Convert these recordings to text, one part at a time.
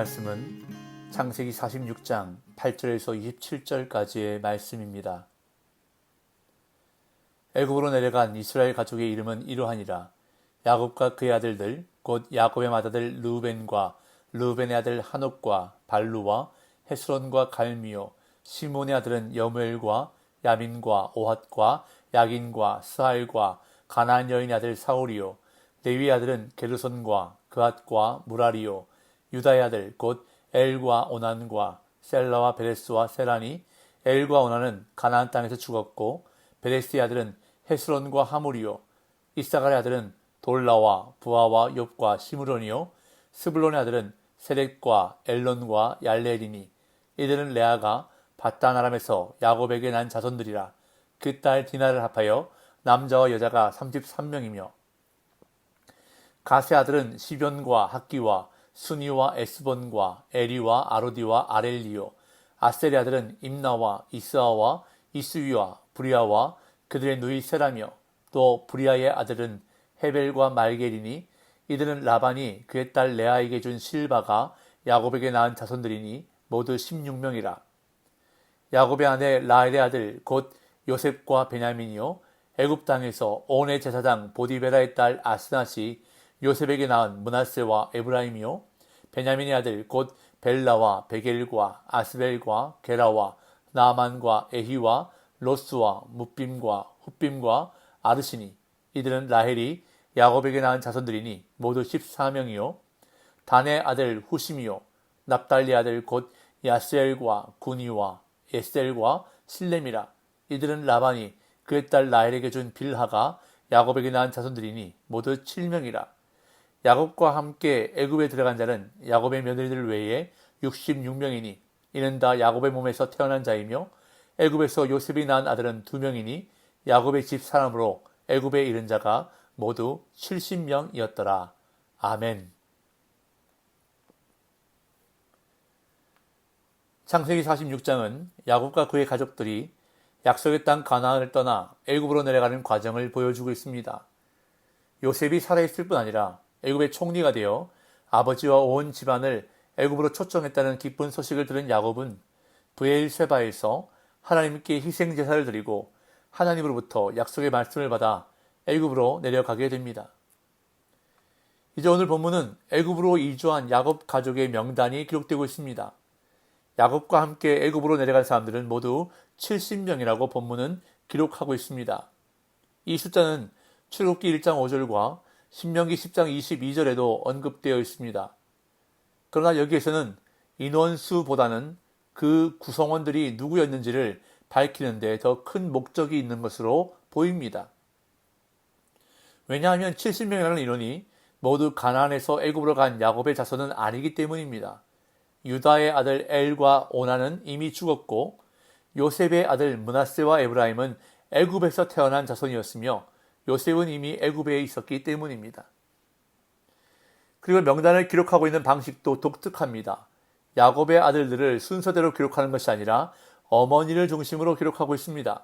말씀은 창세기 46장 8절에서 27절까지의 말씀입니다. 애굽으로 내려간 이스라엘 가족의 이름은 이러하니라. 야곱과 그의 아들들 곧 야곱의 맏아들 루벤과 루벤의 아들 한옥과 발루와 헤스론과 갈미오 시몬의 아들은 여무엘과 야민과 오핫과 야긴과 스할과 가나안 여인의 아들 사오리오 레위 아들은 게르손과 그앗과 무라리오 유다의 아들 곧 엘과 오난과 셀라와 베레스와 세란이 엘과 오난은 가나안 땅에서 죽었고 베레스의 아들은 헤스론과 하무리오 이사갈의 아들은 돌라와 부하와 욥과 시므론이요 스불론의 아들은 세렉과 엘론과 얄레리니 이들은 레아가 바다나람에서 야곱에게 난 자손들이라 그 딸 디나를 합하여 남자와 여자가 33명이며 가세 아들은 시변과 학기와 순이와 에스본과 에리와 아로디와 아렐리오 아셀의 아들은 임나와 이스아와 이스위와 브리아와 그들의 누이 세라며 또 브리아의 아들은 헤벨과 말게리니 이들은 라반이 그의 딸 레아에게 준 실바가 야곱에게 낳은 자손들이니 모두 16명이라. 야곱의 아내 라헬의 아들 곧 요셉과 베냐민이요 애굽 땅에서 온의 제사장 보디베라의 딸 아스낫이 요셉에게 낳은 문하세와 에브라임이요 베냐민의 아들 곧 벨라와 베겔과 아스벨과 게라와 나만과 에히와 로스와 무빔과 훗빔과 아르시니 이들은 라헬이 야곱에게 낳은 자손들이니 모두 14명이요. 단의 아들 후심이요. 납달리 아들 곧 야스엘과 구니와 에셀과 실렘이라. 이들은 라반이 그의 딸 라헬에게 준 빌하가 야곱에게 낳은 자손들이니 모두 7명이라 야곱과 함께 애굽에 들어간 자는 야곱의 며느리들 외에 66명이니 이는 다 야곱의 몸에서 태어난 자이며 애굽에서 요셉이 낳은 아들은 두 명이니 야곱의 집 사람으로 애굽에 이른 자가 모두 70명이었더라. 아멘. 창세기 46장은 야곱과 그의 가족들이 약속의 땅 가나안을 떠나 애굽으로 내려가는 과정을 보여주고 있습니다. 요셉이 살아있을 뿐 아니라 애굽의 총리가 되어 아버지와 온 집안을 애굽으로 초청했다는 기쁜 소식을 들은 야곱은 브에일세바에서 하나님께 희생 제사를 드리고 하나님으로부터 약속의 말씀을 받아 애굽으로 내려가게 됩니다. 이제 오늘 본문은 애굽으로 이주한 야곱 가족의 명단이 기록되고 있습니다. 야곱과 함께 애굽으로 내려간 사람들은 모두 70명이라고 본문은 기록하고 있습니다. 이 숫자는 출국기 1장 5절과 신명기 10장 22절에도 언급되어 있습니다. 그러나 여기에서는 인원수보다는 그 구성원들이 누구였는지를 밝히는데 더 큰 목적이 있는 것으로 보입니다. 왜냐하면 70명이라는 인원이 모두 가나안에서 애굽으로 간 야곱의 자손은 아니기 때문입니다. 유다의 아들 엘과 오나는 이미 죽었고 요셉의 아들 문하세와 에브라임은 애굽에서 태어난 자손이었으며 요셉은 이미 애굽에 있었기 때문입니다. 그리고 명단을 기록하고 있는 방식도 독특합니다. 야곱의 아들들을 순서대로 기록하는 것이 아니라 어머니를 중심으로 기록하고 있습니다.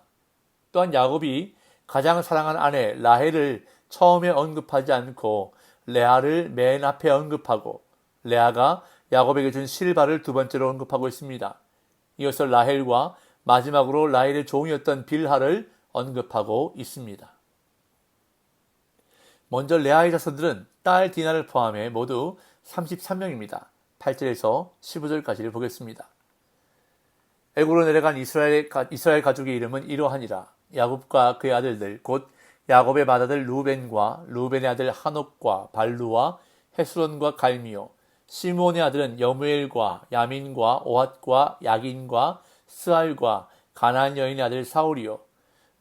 또한 야곱이 가장 사랑한 아내 라헬을 처음에 언급하지 않고 레아를 맨 앞에 언급하고 레아가 야곱에게 준 실바를 두 번째로 언급하고 있습니다. 이어서 라헬과 마지막으로 라헬의 종이었던 빌하를 언급하고 있습니다. 먼저 레아의 자손들은 딸 디나를 포함해 모두 33명입니다. 8절에서 15절까지를 보겠습니다. 애굽으로 내려간 이스라엘, 이스라엘 가족의 이름은 이러하니라. 야곱과 그의 아들들 곧 야곱의 맏아들 루벤과 루벤의 아들 한옥과 발루와 헤스론과 갈미오 시몬의 아들은 여무엘과 야민과 오핫과 야긴과 스알과 가나안 여인의 아들 사울이요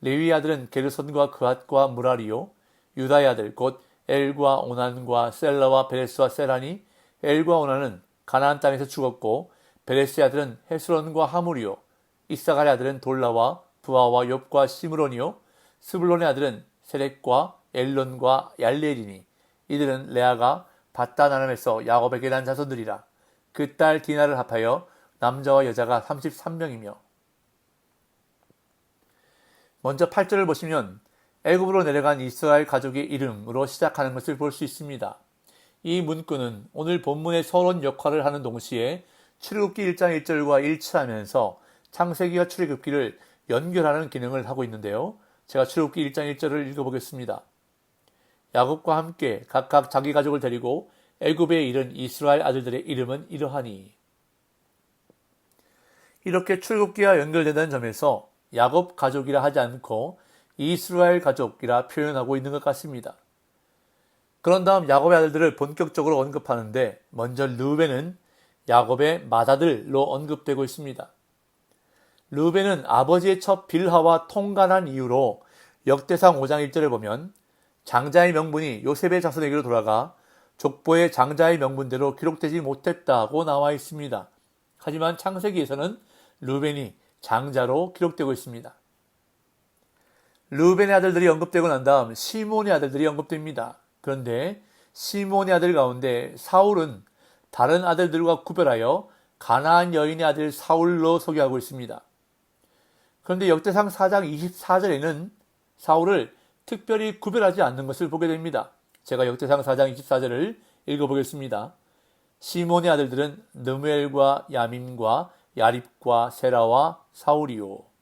레위 아들은 게르손과 그핫과 무라리요 유다의 아들 곧 엘과 오난과 셀라와 베레스와 세라니 엘과 오난은 가나안 땅에서 죽었고 베레스의 아들은 헤스론과 하무리요 이사갈의 아들은 돌라와 부하와 욥과 시므론이요 스불론의 아들은 세렉과 엘론과 얄레리니 이들은 레아가 바다나람에서 야곱에게 난 자손들이라. 그 딸 디나를 합하여 남자와 여자가 33명이며. 먼저 8절을 보시면 애굽으로 내려간 이스라엘 가족의 이름으로 시작하는 것을 볼 수 있습니다. 이 문구는 오늘 본문의 서론 역할을 하는 동시에 출애굽기 1장 1절과 일치하면서 창세기와 출애굽기를 연결하는 기능을 하고 있는데요. 제가 출애굽기 1장 1절을 읽어보겠습니다. 야곱과 함께 각각 자기 가족을 데리고 애굽에 이른 이스라엘 아들들의 이름은 이러하니 이렇게 출국기와 연결된다는 점에서 야곱 가족이라 하지 않고 이스라엘 가족이라 표현하고 있는 것 같습니다. 그런 다음 야곱의 아들들을 본격적으로 언급하는데 먼저 르벤은 야곱의 맏아들로 언급되고 있습니다. 르벤은 아버지의 첫 빌하와 통간한 이유로 역대상 5장 1절을 보면 장자의 명분이 요셉의 자손에게로 돌아가 족보의 장자의 명분대로 기록되지 못했다고 나와 있습니다. 하지만 창세기에서는 루벤이 장자로 기록되고 있습니다. 루벤의 아들들이 언급되고 난 다음 시몬의 아들들이 언급됩니다. 그런데 시몬의 아들 가운데 사울은 다른 아들들과 구별하여 가나안 여인의 아들 사울로 소개하고 있습니다. 그런데 역대상 4장 24절에는 사울을 특별히 구별하지 않는 것을 보게 됩니다. 제가 역대상 4장 24절을 읽어보겠습니다. 시몬의 아들들은 느무엘과 야민과 야립과 세라와 사울이요.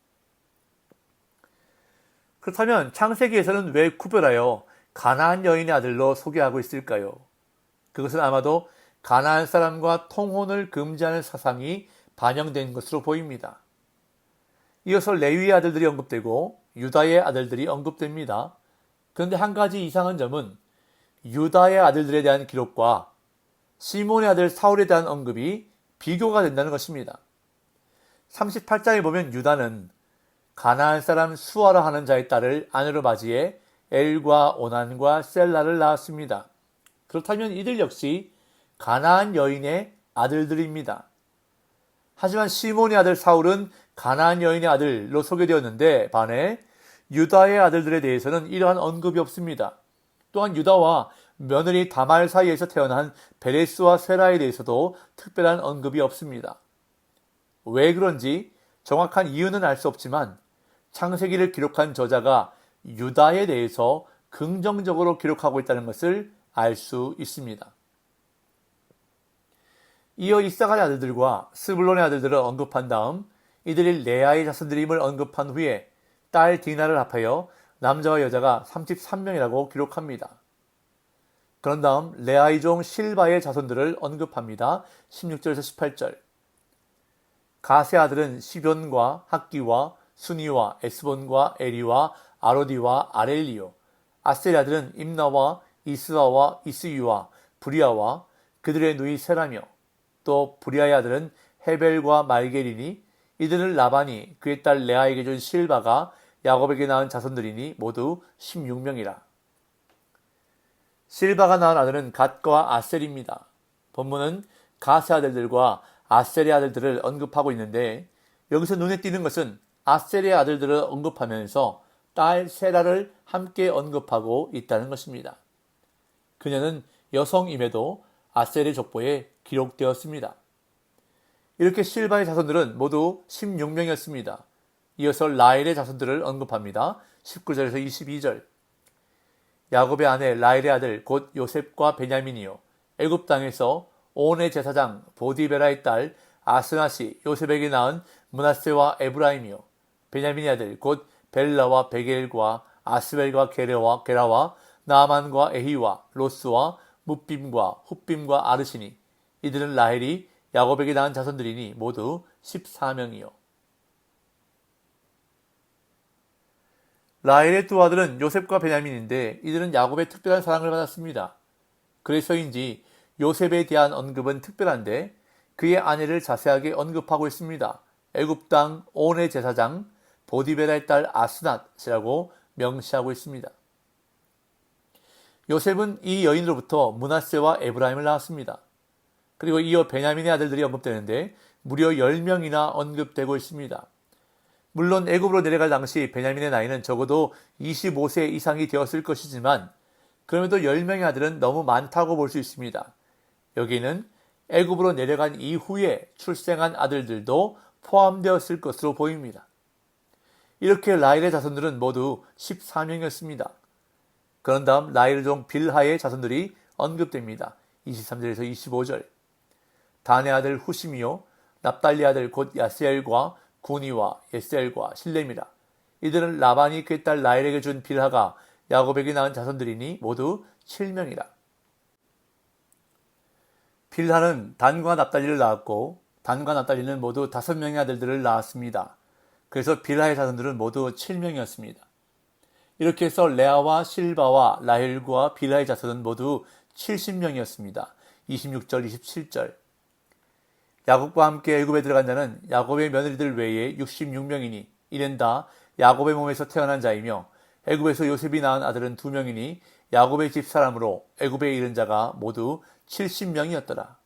그렇다면 창세기에서는 왜 구별하여 가나안 여인의 아들로 소개하고 있을까요? 그것은 아마도 가나안 사람과 통혼을 금지하는 사상이 반영된 것으로 보입니다. 이어서 레위의 아들들이 언급되고 유다의 아들들이 언급됩니다. 그런데 한 가지 이상한 점은 유다의 아들들에 대한 기록과 시몬의 아들 사울에 대한 언급이 비교가 된다는 것입니다. 38장에 보면 유다는 가나안 사람 수아라 하는 자의 딸을 아내로 맞이해 엘과 오난과 셀라를 낳았습니다. 그렇다면 이들 역시 가나안 여인의 아들들입니다. 하지만 시몬의 아들 사울은 가나안 여인의 아들로 소개되었는데 반해 유다의 아들들에 대해서는 이러한 언급이 없습니다. 또한 유다와 며느리 다말 사이에서 태어난 베레스와 세라에 대해서도 특별한 언급이 없습니다. 왜 그런지 정확한 이유는 알 수 없지만 창세기를 기록한 저자가 유다에 대해서 긍정적으로 기록하고 있다는 것을 알 수 있습니다. 이어 이사가의 아들들과 스불론의 아들들을 언급한 다음 이들이 레아의 자손들임을 언급한 후에 딸 디나를 합하여 남자와 여자가 33명이라고 기록합니다. 그런 다음 레아의 종 실바의 자손들을 언급합니다. 16절에서 18절. 가세 아들은 시변과 학기와 순이와 에스본과 에리와 아로디와 아렐리오. 아셀 아들은 임나와 이스라와 이스유와 부리아와 그들의 누이 세라며 또 부리아의 아들은 헤벨과 말게리니 이들은 라반이 그의 딸 레아에게 준 실바가 야곱에게 낳은 자손들이니 모두 16명이라. 실바가 낳은 아들은 갓과 아셀입니다. 본문은 가세 아들들과 아셀의 아들들을 언급하고 있는데 여기서 눈에 띄는 것은 아셀의 아들들을 언급하면서 딸 세라를 함께 언급하고 있다는 것입니다. 그녀는 여성임에도 아셀의 족보에 기록되었습니다. 이렇게 실바의 자손들은 모두 16명이었습니다. 이어서 라일의 자손들을 언급합니다. 19절에서 22절. 야곱의 아내 라일의 아들 곧 요셉과 베냐민이요 애굽 땅에서 온의 제사장 보디베라의 딸 아스나시 요셉에게 낳은 문하세와 에브라임이요 베냐민의 아들 곧 벨라와 베겔과 아스벨과 게레와 게라와 나만과 에히와 로스와 무빔과 훗빔과 아르시니 이들은 라헬이 야곱에게 낳은 자손들이니 모두 14명이요. 라헬의 두 아들은 요셉과 베냐민인데 이들은 야곱의 특별한 사랑을 받았습니다. 그래서인지 요셉에 대한 언급은 특별한데 그의 아내를 자세하게 언급하고 있습니다. 애굽 땅 온의 제사장 보디베라의 딸 아스낫이라고 명시하고 있습니다. 요셉은 이 여인으로부터 문하세와 에브라임을 낳았습니다. 그리고 이어 베냐민의 아들들이 언급되는데 무려 10명이나 언급되고 있습니다. 물론 애굽으로 내려갈 당시 베냐민의 나이는 적어도 25세 이상이 되었을 것이지만 그럼에도 10명의 아들은 너무 많다고 볼 수 있습니다. 여기는 애굽으로 내려간 이후에 출생한 아들들도 포함되었을 것으로 보입니다. 이렇게 라일의 자손들은 모두 14명이었습니다. 그런 다음 라일 종 빌하의 자손들이 언급됩니다. 23절에서 25절. 단의 아들 후심이요 납달리 아들 곧 야스엘과 구니와 예스엘과 실렘이라. 이들은 라반이 그의 딸 라헬에게 준 빌하가 야곱에게 낳은 자손들이니 모두 7명이라. 빌하는 단과 납달리를 낳았고 단과 납달리는 모두 다섯 명의 아들들을 낳았습니다. 그래서 빌하의 자손들은 모두 7명이었습니다. 이렇게 해서 레아와 실바와 라헬과 빌하의 자손은 모두 70명이었습니다. 26절, 27절. 야곱과 함께 애굽에 들어간 자는 야곱의 며느리들 외에 66명이니 이는 다 야곱의 몸에서 태어난 자이며 애굽에서 요셉이 낳은 아들은 두 명이니 야곱의 집 사람으로 애굽에 이른 자가 모두 70명이었더라.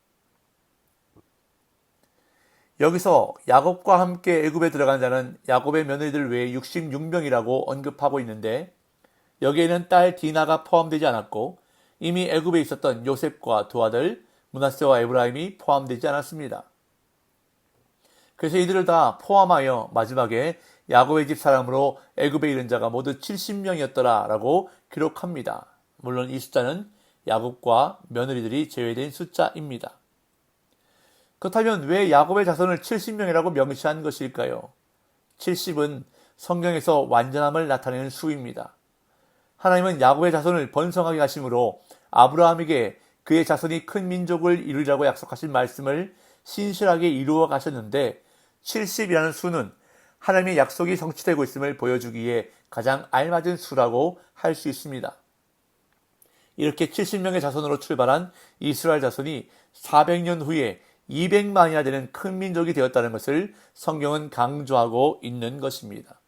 여기서 야곱과 함께 애굽에 들어간 자는 야곱의 며느리들 외에 66명이라고 언급하고 있는데 여기에는 딸 디나가 포함되지 않았고 이미 애굽에 있었던 요셉과 두 아들 문하세와 에브라임이 포함되지 않았습니다. 그래서 이들을 다 포함하여 마지막에 야곱의 집 사람으로 애굽에 이른 자가 모두 70명이었더라라고 기록합니다. 물론 이 숫자는 야곱과 며느리들이 제외된 숫자입니다. 그렇다면 왜 야곱의 자손을 70명이라고 명시한 것일까요? 70은 성경에서 완전함을 나타내는 수입니다. 하나님은 야곱의 자손을 번성하게 하심으로 아브라함에게 그의 자손이 큰 민족을 이루리라고 약속하신 말씀을 신실하게 이루어 가셨는데 70이라는 수는 하나님의 약속이 성취되고 있음을 보여주기에 가장 알맞은 수라고 할 수 있습니다. 이렇게 70명의 자손으로 출발한 이스라엘 자손이 400년 후에 200만이나 되는 큰 민족이 되었다는 것을 성경은 강조하고 있는 것입니다.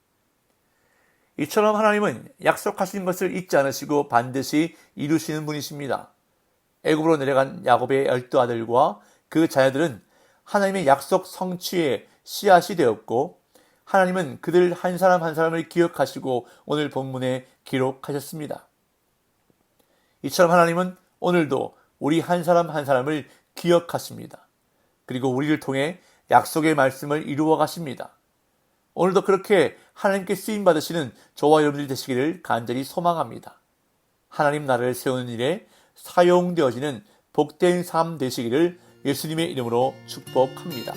이처럼 하나님은 약속하신 것을 잊지 않으시고 반드시 이루시는 분이십니다. 애굽으로 내려간 야곱의 열두 아들과 그 자녀들은 하나님의 약속 성취의 씨앗이 되었고 하나님은 그들 한 사람 한 사람을 기억하시고 오늘 본문에 기록하셨습니다. 이처럼 하나님은 오늘도 우리 한 사람 한 사람을 기억하십니다. 그리고 우리를 통해 약속의 말씀을 이루어 가십니다. 오늘도 그렇게 하나님께 쓰임 받으시는 저와 여러분들이 되시기를 간절히 소망합니다. 하나님 나라를 세우는 일에 사용되어지는 복된 삶 되시기를 예수님의 이름으로 축복합니다.